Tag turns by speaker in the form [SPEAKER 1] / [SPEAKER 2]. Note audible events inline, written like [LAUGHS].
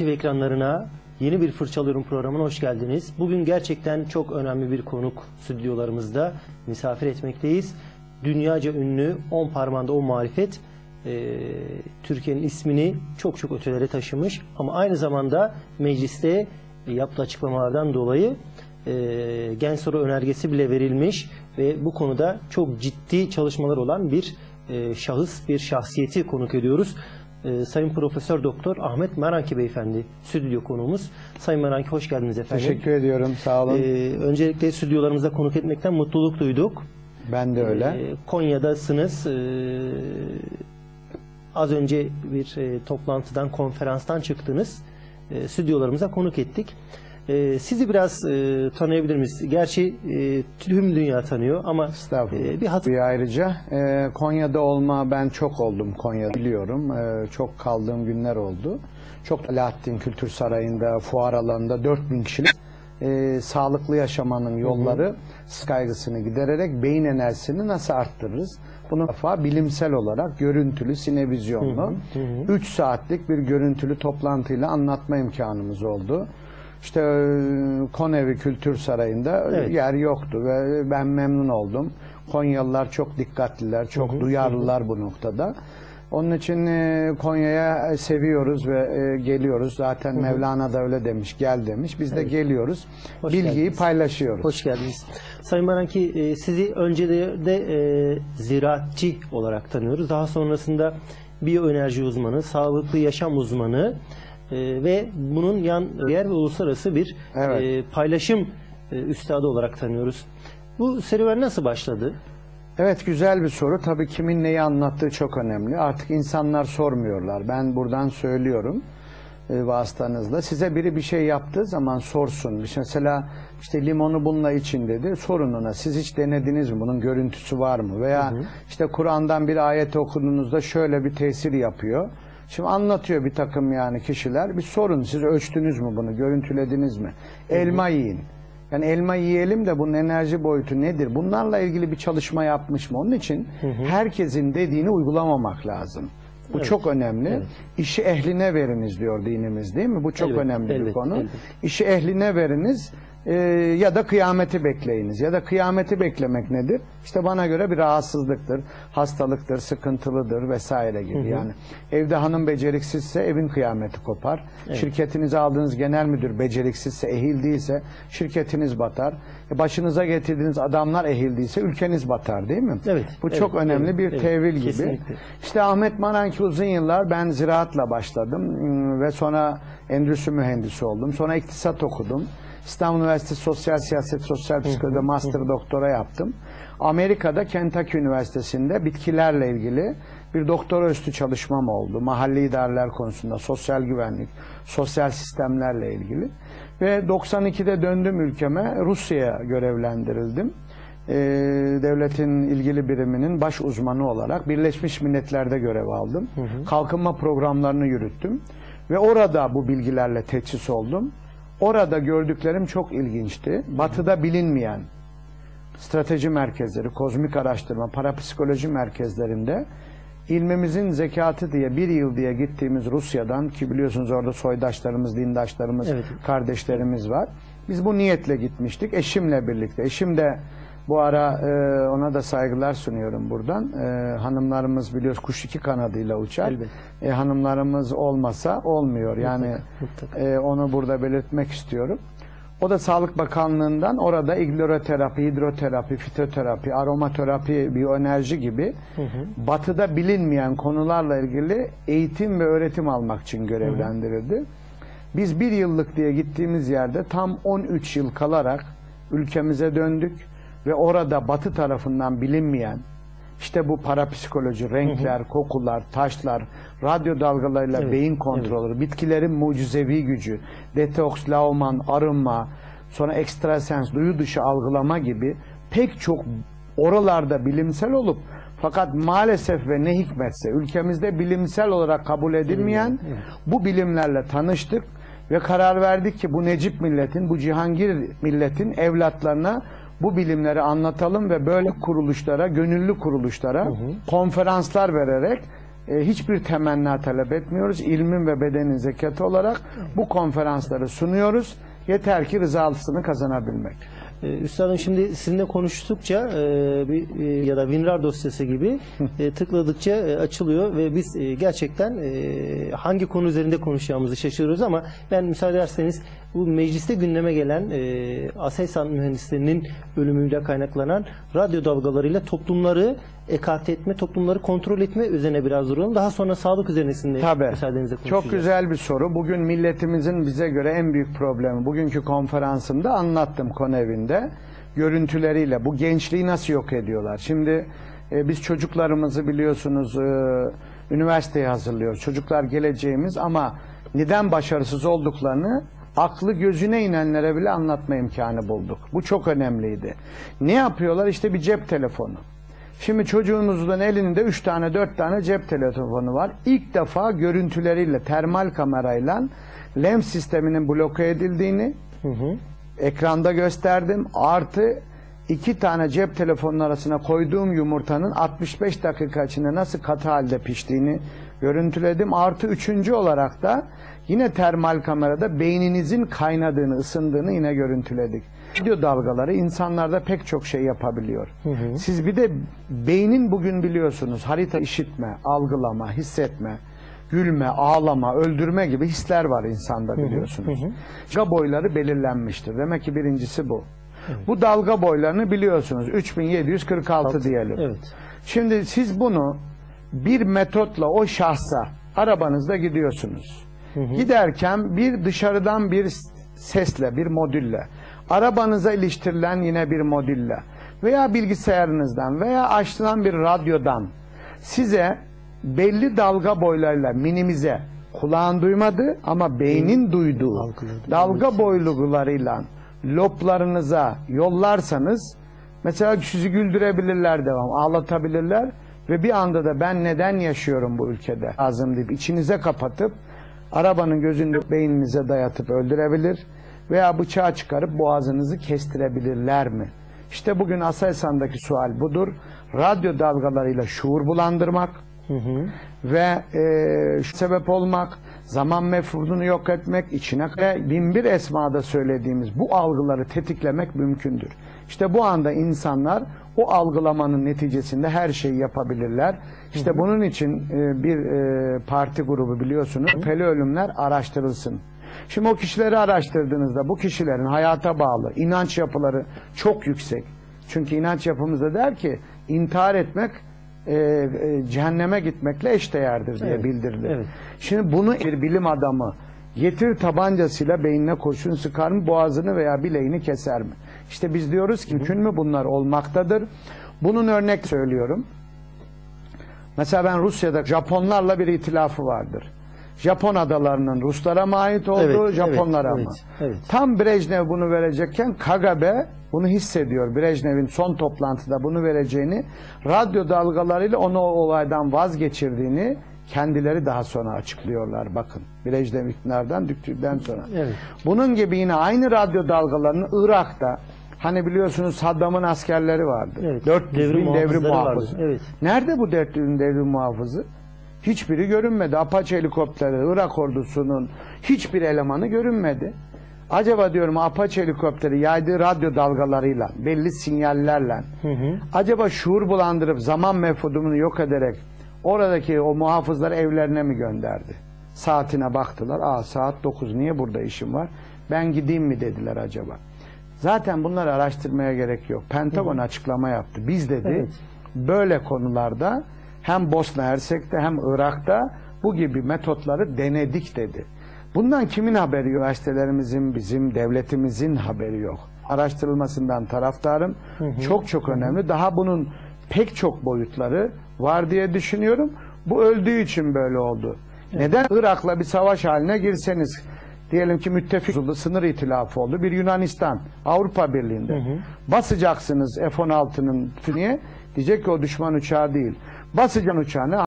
[SPEAKER 1] TV ekranlarına yeni bir Fırçalıyorum programına hoş geldiniz. Bugün gerçekten çok önemli bir konuk stüdyolarımızda misafir etmekteyiz. Dünyaca ünlü 10 parmağında 10 marifet e, Türkiye'nin ismini çok çok ötelere taşımış ama aynı zamanda mecliste yaptığı açıklamalardan dolayı e, gen soru önergesi bile verilmiş ve bu konuda çok ciddi çalışmalar olan bir e, şahıs, bir şahsiyeti konuk ediyoruz. E, Sayın Profesör Doktor Ahmet Meranki Beyefendi stüdyo konuğumuz. Sayın Meranki hoş geldiniz efendim.
[SPEAKER 2] Teşekkür ediyorum. Sağ olun.
[SPEAKER 1] E, öncelikle stüdyolarımızda konuk etmekten mutluluk duyduk.
[SPEAKER 2] ben de öyle.
[SPEAKER 1] E, Konya'dasınız. E, az önce bir e, toplantıdan, konferanstan çıktınız. E, stüdyolarımıza konuk ettik. E, sizi biraz e, tanıyabilir miyiz? Gerçi e, tüm dünya tanıyor ama
[SPEAKER 2] Estağfurullah.
[SPEAKER 1] e, bir hat
[SPEAKER 2] Bir ayrıca e, Konya'da olma ben çok oldum Konya'da biliyorum. E, çok kaldığım günler oldu. Çok Alaaddin Kültür Sarayı'nda, fuar alanında 4000 kişilik e, sağlıklı yaşamanın yolları kaygısını gidererek beyin enerjisini nasıl arttırırız? Bunu defa bilimsel olarak görüntülü, sinevizyonlu 3 saatlik bir görüntülü toplantıyla anlatma imkanımız oldu. İşte e, Konevi Kültür Sarayı'nda
[SPEAKER 1] Evet.
[SPEAKER 2] yer yoktu ve ben memnun oldum. Konyalılar çok dikkatliler, çok duyarlılar bu noktada. Onun için e, Konya'ya seviyoruz ve e, geliyoruz. Zaten Mevlana da öyle demiş, gel demiş. Biz de geliyoruz.
[SPEAKER 1] Hoş
[SPEAKER 2] Bilgiyi
[SPEAKER 1] geldiniz.
[SPEAKER 2] paylaşıyoruz.
[SPEAKER 1] Hoş geldiniz. Sayın Baranki e, sizi önce de, de e, ziraatçı olarak tanıyoruz. Daha sonrasında biyoenerji uzmanı, sağlıklı yaşam uzmanı e, ve bunun yan yer ve uluslararası bir
[SPEAKER 2] Evet.
[SPEAKER 1] e, paylaşım e, üstadı olarak tanıyoruz. Bu serüven nasıl başladı?
[SPEAKER 2] Evet güzel bir soru. Tabii kimin neyi anlattığı çok önemli. Artık insanlar sormuyorlar. Ben buradan söylüyorum e, vasıtanızla. Size biri bir şey yaptığı zaman sorsun. Mesela işte limonu bununla için dedi. Sorun ona. Siz hiç denediniz mi? Bunun görüntüsü var mı? Veya işte Kur'an'dan bir ayet okuduğunuzda şöyle bir tesir yapıyor. Şimdi anlatıyor bir takım yani kişiler. Bir sorun. Siz ölçtünüz mü bunu? Görüntülediniz mi? Elma yiyin. Yani elma yiyelim de bunun enerji boyutu nedir? Bunlarla ilgili bir çalışma yapmış mı? Onun için herkesin dediğini uygulamamak lazım. Bu
[SPEAKER 1] Evet.
[SPEAKER 2] çok önemli.
[SPEAKER 1] Evet.
[SPEAKER 2] İşi ehline veriniz diyor dinimiz değil mi? Bu çok
[SPEAKER 1] Elbette,
[SPEAKER 2] önemli bir
[SPEAKER 1] elbette,
[SPEAKER 2] konu.
[SPEAKER 1] elbette.
[SPEAKER 2] İşi ehline veriniz e, ya da kıyameti bekleyiniz. Ya da kıyameti beklemek nedir? İşte bana göre bir rahatsızlıktır, hastalıktır, sıkıntılıdır vesaire gibi. Yani evde hanım beceriksizse evin kıyameti kopar. Şirketinize aldığınız genel müdür beceriksizse, ehil değilse şirketiniz batar. E, başınıza getirdiğiniz adamlar ehil değilse ülkeniz batar değil mi?
[SPEAKER 1] Evet,
[SPEAKER 2] Bu
[SPEAKER 1] evet,
[SPEAKER 2] çok önemli
[SPEAKER 1] evet,
[SPEAKER 2] bir
[SPEAKER 1] evet,
[SPEAKER 2] tevil gibi.
[SPEAKER 1] kesinlikle.
[SPEAKER 2] İşte Ahmet Maranki uzun yıllar ben ziraatla başladım Hmm, ve sonra endüstri mühendisi oldum. Sonra iktisat okudum. İstanbul Üniversitesi Sosyal Siyaset Sosyal Psikolojide master doktora yaptım. Amerika'da Kentucky Üniversitesi'nde bitkilerle ilgili bir doktora üstü çalışmam oldu. Mahalli idareler konusunda, sosyal güvenlik, sosyal sistemlerle ilgili. Ve 92'de döndüm ülkeme, Rusya'ya görevlendirildim e, devletin ilgili biriminin baş uzmanı olarak Birleşmiş Milletler'de görev aldım. Kalkınma programlarını yürüttüm. Ve orada bu bilgilerle teçhis oldum. Orada gördüklerim çok ilginçti. Batı'da bilinmeyen strateji merkezleri, kozmik araştırma, parapsikoloji merkezlerinde ilmimizin zekatı diye bir yıl diye gittiğimiz Rusya'dan ki biliyorsunuz orada soydaşlarımız, dindaşlarımız,
[SPEAKER 1] Evet.
[SPEAKER 2] kardeşlerimiz var. Biz bu niyetle gitmiştik eşimle birlikte. Eşim de bu ara e, ona da saygılar sunuyorum buradan. E, hanımlarımız biliyoruz kuş iki kanadıyla uçar.
[SPEAKER 1] Elbette.
[SPEAKER 2] E, hanımlarımız olmasa olmuyor. Yani
[SPEAKER 1] mutlaka.
[SPEAKER 2] e, onu burada belirtmek istiyorum. O da Sağlık Bakanlığı'ndan orada igloroterapi, hidroterapi, fitoterapi, aromaterapi, biyoenerji gibi batıda bilinmeyen konularla ilgili eğitim ve öğretim almak için görevlendirildi. Biz bir yıllık diye gittiğimiz yerde tam 13 yıl kalarak ülkemize döndük ve orada batı tarafından bilinmeyen işte bu parapsikoloji, renkler, kokular, taşlar, radyo dalgalarıyla
[SPEAKER 1] Evet,
[SPEAKER 2] beyin kontrolü, bitkilerin mucizevi gücü, detoks, lauman, arınma, sonra ekstrasens, duyu dışı algılama gibi pek çok oralarda bilimsel olup fakat maalesef ve ne hikmetse ülkemizde bilimsel olarak kabul edilmeyen bu bilimlerle tanıştık ve karar verdik ki bu Necip milletin, bu Cihangir milletin evlatlarına bu bilimleri anlatalım ve böyle kuruluşlara, gönüllü kuruluşlara konferanslar vererek e, hiçbir temenna talep etmiyoruz. İlmin ve bedenin zekatı olarak bu konferansları sunuyoruz. Yeter ki rızasını kazanabilmek.
[SPEAKER 1] Ee, Üstadım şimdi sizinle konuştukça e, bir, e, ya da WinRAR dosyası gibi e, [LAUGHS] tıkladıkça açılıyor ve biz gerçekten hangi konu üzerinde konuşacağımızı şaşırıyoruz ama ben müsaade ederseniz bu mecliste gündeme gelen Aselsan mühendislerinin ölümüyle kaynaklanan radyo dalgalarıyla toplumları ekarte etme, toplumları kontrol etme üzerine biraz duralım. Daha sonra sağlık üzerine
[SPEAKER 2] Tabii.
[SPEAKER 1] müsaadenizle konuşacağız.
[SPEAKER 2] Çok güzel bir soru. Bugün milletimizin bize göre en büyük problemi. Bugünkü konferansımda anlattım konevinde. Görüntüleriyle bu gençliği nasıl yok ediyorlar. Şimdi e, biz çocuklarımızı biliyorsunuz e, üniversiteye hazırlıyoruz. Çocuklar geleceğimiz ama neden başarısız olduklarını aklı gözüne inenlere bile anlatma imkanı bulduk. Bu çok önemliydi. Ne yapıyorlar? İşte bir cep telefonu. Şimdi çocuğunuzun elinde 3 tane 4 tane cep telefonu var. İlk defa görüntüleriyle termal kamerayla lens sisteminin bloke edildiğini
[SPEAKER 1] Hı hı.
[SPEAKER 2] ekranda gösterdim. Artı iki tane cep telefonunun arasına koyduğum yumurtanın 65 dakika içinde nasıl katı halde piştiğini görüntüledim. Artı üçüncü olarak da yine termal kamerada beyninizin kaynadığını, ısındığını yine görüntüledik. Video dalgaları insanlarda pek çok şey yapabiliyor. Siz bir de beynin bugün biliyorsunuz harita işitme, algılama, hissetme, gülme, ağlama, öldürme gibi hisler var insanda biliyorsunuz. Dalga boyları belirlenmiştir. Demek ki birincisi bu. Bu dalga boylarını biliyorsunuz. 3746 diyelim.
[SPEAKER 1] Evet.
[SPEAKER 2] Şimdi siz bunu bir metotla o şahsa arabanızda gidiyorsunuz. Giderken bir dışarıdan bir sesle, bir modülle, arabanıza iliştirilen yine bir modülle veya bilgisayarınızdan veya açılan bir radyodan size belli dalga boylarıyla minimize kulağın duymadı ama beynin duyduğu dalga boylularıyla loblarınıza yollarsanız mesela sizi güldürebilirler devam, ağlatabilirler ve bir anda da ben neden yaşıyorum bu ülkede lazım deyip içinize kapatıp arabanın gözünü beyninize dayatıp öldürebilir veya bıçağı çıkarıp boğazınızı kestirebilirler mi? İşte bugün Aselsan'daki sual budur. Radyo dalgalarıyla şuur bulandırmak,
[SPEAKER 1] Hı hı.
[SPEAKER 2] ve e, şu sebep olmak, zaman mefhumunu yok etmek, içine ve binbir esmada söylediğimiz bu algıları tetiklemek mümkündür. İşte bu anda insanlar o algılamanın neticesinde her şeyi yapabilirler. İşte bunun için e, bir e, parti grubu biliyorsunuz, şüpheli ölümler araştırılsın. Şimdi o kişileri araştırdığınızda bu kişilerin hayata bağlı inanç yapıları çok yüksek. Çünkü inanç yapımızda der ki intihar etmek e, e, cehenneme gitmekle eşdeğerdir diye
[SPEAKER 1] Evet,
[SPEAKER 2] bildirilir.
[SPEAKER 1] evet.
[SPEAKER 2] Şimdi bunu bir bilim adamı getir tabancasıyla beynine kurşun sıkar mı boğazını veya bileğini keser mi? İşte biz diyoruz ki mümkün mü bunlar olmaktadır. Bunun örnek söylüyorum. Mesela ben Rusya'da Japonlarla bir itilafı vardır. Japon adalarının Ruslara mı ait olduğu,
[SPEAKER 1] Evet,
[SPEAKER 2] Japonlara
[SPEAKER 1] evet,
[SPEAKER 2] mı?
[SPEAKER 1] evet, evet.
[SPEAKER 2] Tam Brejnev bunu verecekken KGB bunu hissediyor. Brejnev'in son toplantıda bunu vereceğini, radyo dalgalarıyla onu o olaydan vazgeçirdiğini kendileri daha sonra açıklıyorlar. Bakın Brejnev iktidardan düştükten sonra.
[SPEAKER 1] Evet.
[SPEAKER 2] Bunun gibi yine aynı radyo dalgalarını Irak'ta hani biliyorsunuz Saddam'ın askerleri vardı.
[SPEAKER 1] Evet,
[SPEAKER 2] 400
[SPEAKER 1] devrim
[SPEAKER 2] bin devrim
[SPEAKER 1] vardı.
[SPEAKER 2] muhafızı.
[SPEAKER 1] Evet.
[SPEAKER 2] Nerede bu 400 bin devrim muhafızı? Hiçbiri görünmedi. Apache helikopteri, Irak ordusunun hiçbir elemanı görünmedi. Acaba diyorum Apache helikopteri yaydığı radyo dalgalarıyla, belli sinyallerle
[SPEAKER 1] Hı hı.
[SPEAKER 2] acaba şuur bulandırıp zaman mefhumunu yok ederek oradaki o muhafızları evlerine mi gönderdi? Saatine baktılar. Aa saat 9 niye burada işim var? Ben gideyim mi dediler acaba? Zaten bunları araştırmaya gerek yok. Pentagon açıklama yaptı. Biz dedi
[SPEAKER 1] Evet.
[SPEAKER 2] böyle konularda hem Bosna Hersek'te hem Irak'ta bu gibi metotları denedik dedi. Bundan kimin haberi? Üniversitelerimizin, bizim devletimizin haberi yok. Araştırılmasından taraftarım. Çok çok önemli. Daha bunun pek çok boyutları var diye düşünüyorum. Bu öldüğü için böyle oldu. Neden Irak'la bir savaş haline girseniz diyelim ki müttefik oldu, sınır itilafı oldu. Bir Yunanistan Avrupa Birliği'nde. Basacaksınız F-16'nın füniye. Diyecek ki o düşman uçağı değil. Basacağın uçağına